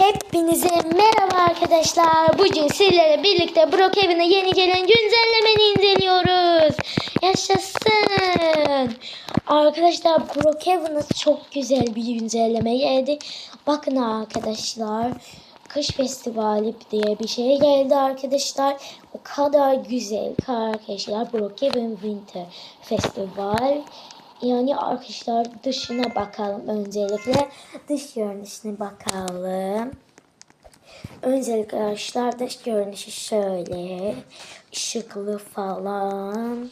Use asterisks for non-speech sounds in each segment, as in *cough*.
Hepinize merhaba arkadaşlar. Bugün sizlerle birlikte Brookhaven'a yeni gelen güncellemeni inceliyoruz. Yaşasın. Arkadaşlar Brookhaven'a çok güzel bir güncelleme geldi. Bakın arkadaşlar. Kış Festivali diye bir şey geldi arkadaşlar. O kadar güzel arkadaşlar. Brookhaven Winter Festival. Yani arkadaşlar dışına bakalım öncelikle. Dış görünüşüne bakalım. Öncelikle arkadaşlar dış görünüşü şöyle. ışıklı falan.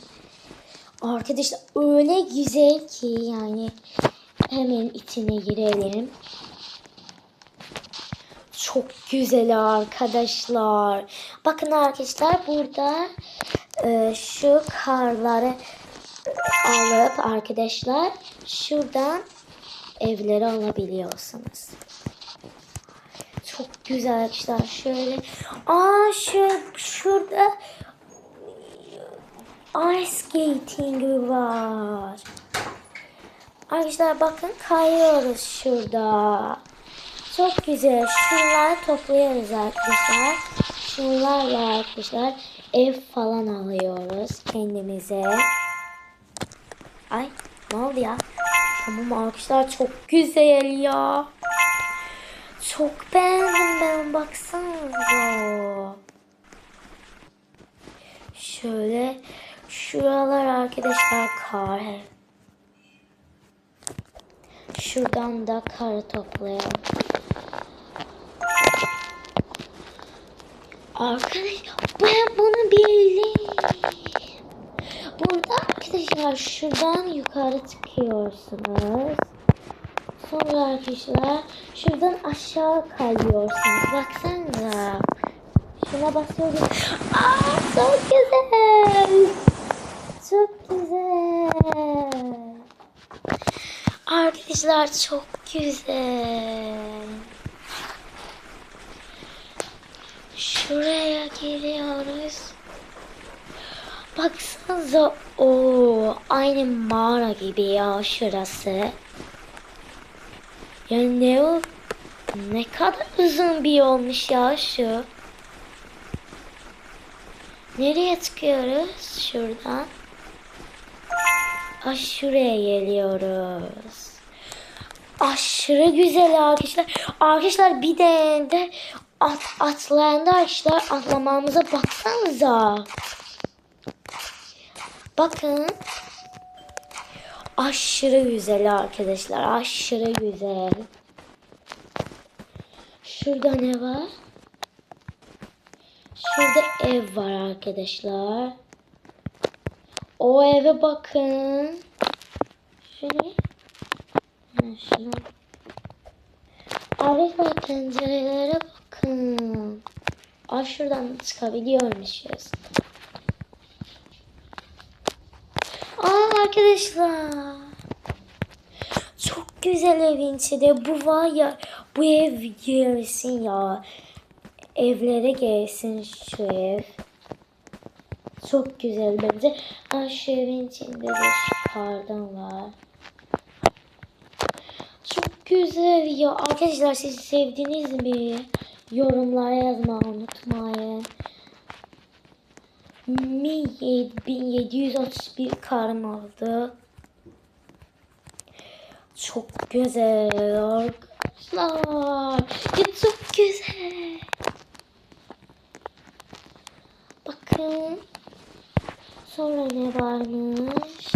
Arkadaşlar öyle güzel ki yani hemen içine girelim. Çok güzel arkadaşlar. Bakın arkadaşlar burada e, şu karları alıp arkadaşlar şuradan evleri alabiliyorsunuz. Çok güzel arkadaşlar. Şöyle. Aa şu şurada ice skating var. Arkadaşlar bakın kayıyoruz şurada. Çok güzel. Şunları topluyoruz arkadaşlar. Şunlarla arkadaşlar ev falan alıyoruz kendimize. Ay ne oldu ya? Tamam arkadaşlar çok güzel ya. Çok beğendim ben baksanıza. Şöyle şuralar arkadaşlar kar. Şuradan da kar toplayalım. Arkadaşlar ben bunu bildim. Burada arkadaşlar şuradan yukarı çıkıyorsunuz. Sonra arkadaşlar şuradan aşağı kayıyorsunuz. Baksanıza. Şuna basıyoruz. Aa çok güzel. Çok güzel. Arkadaşlar çok güzel. Şuraya giriyoruz. Baksanıza o aynı mağara gibi ya şurası. Ya ne o? Ne kadar uzun bir yolmuş ya şu. Nereye çıkıyoruz? Şuradan. Şuraya geliyoruz. Aşırı güzel arkadaşlar. Arkadaşlar bir de at, atlayan da arkadaşlar atlamamıza baksanıza. Bakın. Aşırı güzel arkadaşlar. Aşırı güzel. Şurada ne var? Şurada ev var arkadaşlar. O eve bakın. Şöyle. Şuna. Arkadaşlar pencerelere bakın. Aa şuradan çıkabiliyormuşuz. Aa arkadaşlar. Çok güzel evin içinde. Bu var ya bu ev gelsin ya. Evlere gelsin şu ev. Çok güzel bence. Aa şu evin içinde de şu kardan var. Çok güzel ya. Arkadaşlar siz sevdiniz mi? Yorumlara yazmayı unutmayın. Mi 7731 karım aldı. Çok güzel arkadaşlar. Ya çok güzel. Bakın. Sonra ne varmış?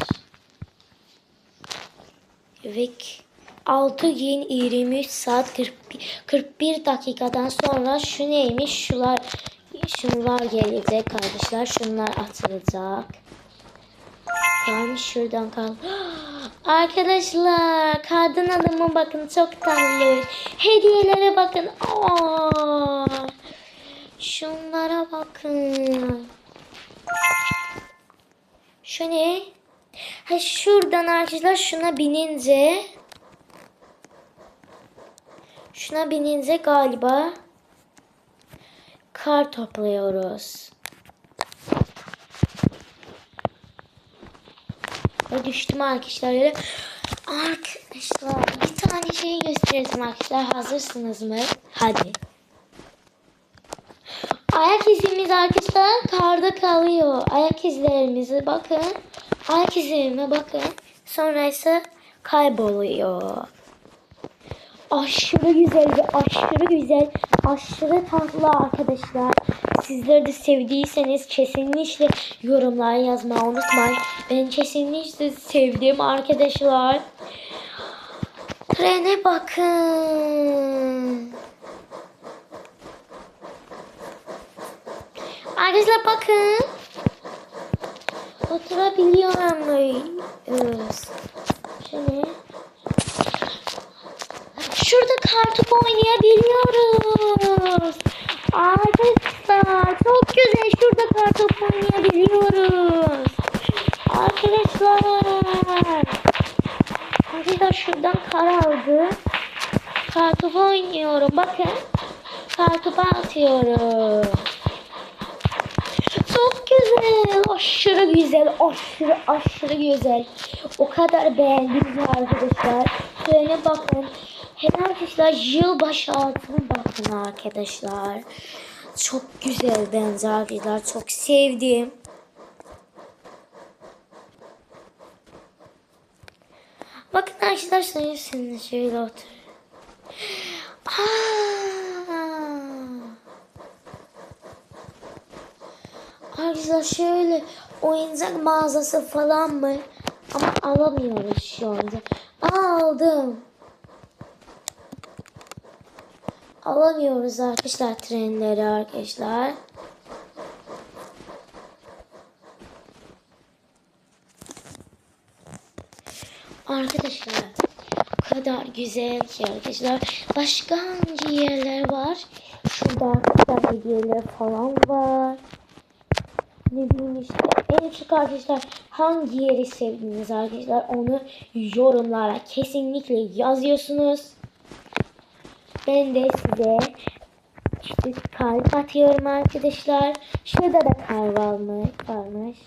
Evet. 6 gün 23 saat 41, 41 dakikadan sonra şu neymiş? Şular şunlar gelecek arkadaşlar. Şunlar atılacak. Kalmış şuradan kal. *gasps* Arkadaşlar kadın adamı bakın çok tatlı. Hediyelere bakın. Aa, şunlara bakın. Şu ne? Ha şuradan arkadaşlar şuna binince şuna binince galiba kar topluyoruz. Ve düştüm arkadaşlar. Arkadaşlar bir tane şey göstereceğim arkadaşlar. Hazırsınız mı? Hadi. Ayak izimiz arkadaşlar karda kalıyor. Ayak izlerimize bakın. Ayak izlerime bakın. Sonra ise kayboluyor. Aşırı güzel ve aşırı güzel, aşırı tatlı arkadaşlar. Sizler de sevdiyseniz kesinlikle yorumlara yazmayı unutmayın. Ben kesinlikle sevdim arkadaşlar. Trene bakın. Arkadaşlar bakın. Oturabiliyor muyuz? Şöyle. Kartopu oynayabiliyoruz. Arkadaşlar çok güzel şurada kartopu oynayabiliyoruz. Arkadaşlar. Arkadaşlar şuradan kar aldı. Kartopu oynuyorum. Bakın. Kartopu atıyorum. Çok güzel. Aşırı güzel. Aşırı aşırı güzel. O kadar beğendim arkadaşlar. Şöyle bakın. Hem arkadaşlar yılbaşı altına bakın arkadaşlar. Çok güzel bence arkadaşlar. Çok sevdim. Bakın arkadaşlar şimdi şöyle otur. Arkadaşlar şöyle oyuncak mağazası falan mı? Ama alamıyoruz şu anda. Aldım. Alamıyoruz arkadaşlar trenleri arkadaşlar. Arkadaşlar o kadar güzel ki arkadaşlar. Başka hangi yerler var? Şurada arkadaşlar hediyeler falan var. Ne bileyim işte en çok arkadaşlar hangi yeri sevdiniz arkadaşlar onu yorumlara kesinlikle yazıyorsunuz. Ben de size işte kalp atıyorum arkadaşlar. Şurada da kalp almış, varmış.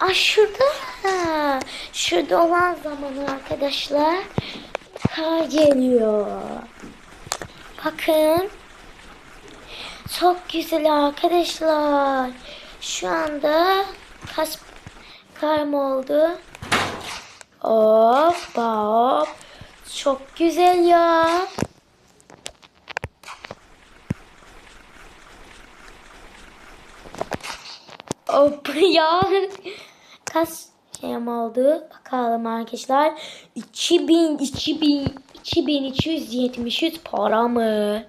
Aa şurada. Şurada olan zamanı arkadaşlar kar geliyor. Bakın. Çok güzel arkadaşlar. Şu anda kaç kar mı oldu? Hop hop. Çok güzel ya. Hop *laughs* ya. Kaç şeyim oldu? Bakalım arkadaşlar. 2000 2000 2273 para mı?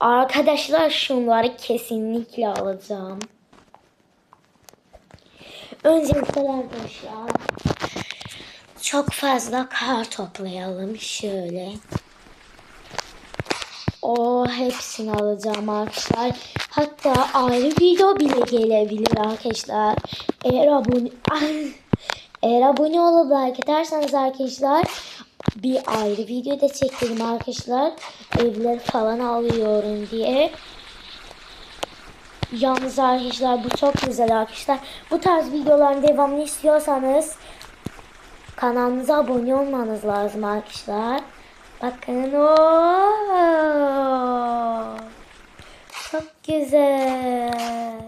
Arkadaşlar şunları kesinlikle alacağım. Öncelikle arkadaşlar çok fazla kar toplayalım şöyle. O hepsini alacağım arkadaşlar. Hatta ayrı video bile gelebilir arkadaşlar. Eğer abone eğer abone olup like ederseniz arkadaşlar bir ayrı video da çekelim arkadaşlar. Evler falan alıyorum diye. Yalnız arkadaşlar bu çok güzel arkadaşlar. Bu tarz videoların devamını istiyorsanız kanalımıza abone olmanız lazım arkadaşlar. Bakın o çok güzel.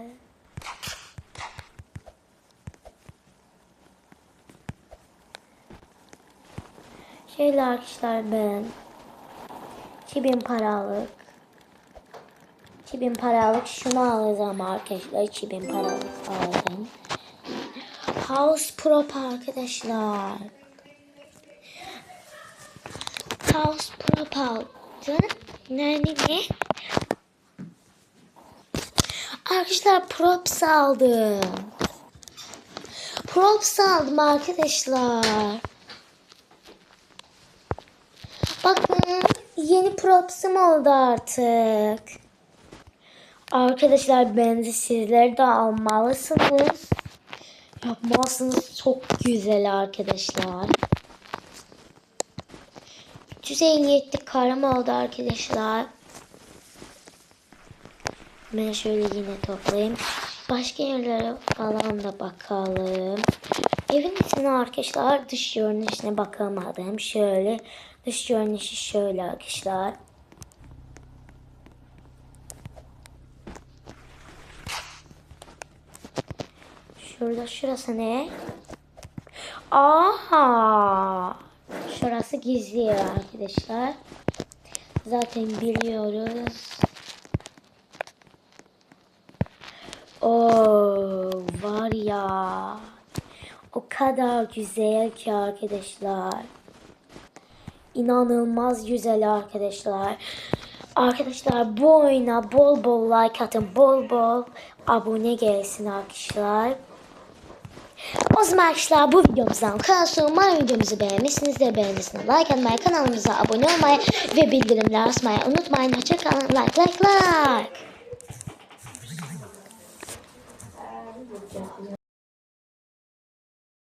Şöyle arkadaşlar ben 2000 paralık 2000 paralık şunu alacağım arkadaşlar 2000 paralık aldım. House Prop arkadaşlar. House Prop aldım. Nerede ne? Arkadaşlar props aldım. Props aldım arkadaşlar. Bakın yeni propsum oldu artık. Arkadaşlar bence sizler de almalısınız. Yapmalısınız çok güzel arkadaşlar. 357 karım oldu arkadaşlar. Ben şöyle yine toplayayım. Başka yerlere falan da bakalım. Evin içine arkadaşlar dış görünüşüne bakamadım. Şöyle dış görünüşü şöyle arkadaşlar. Şurada şurası ne? Aha! Şurası gizli arkadaşlar. Zaten biliyoruz. Oo, var ya. O kadar güzel ki arkadaşlar. İnanılmaz güzel arkadaşlar. Arkadaşlar bu oyuna bol bol like atın. Bol bol abone gelsin arkadaşlar. O zaman arkadaşlar bu videomuzdan sonra umarım videomuzu beğenmişsinizdir. Beğendiyseniz like atmayı, kanalımıza abone olmayı ve bildirimleri açmayı unutmayın. Hoşçakalın. Like like like.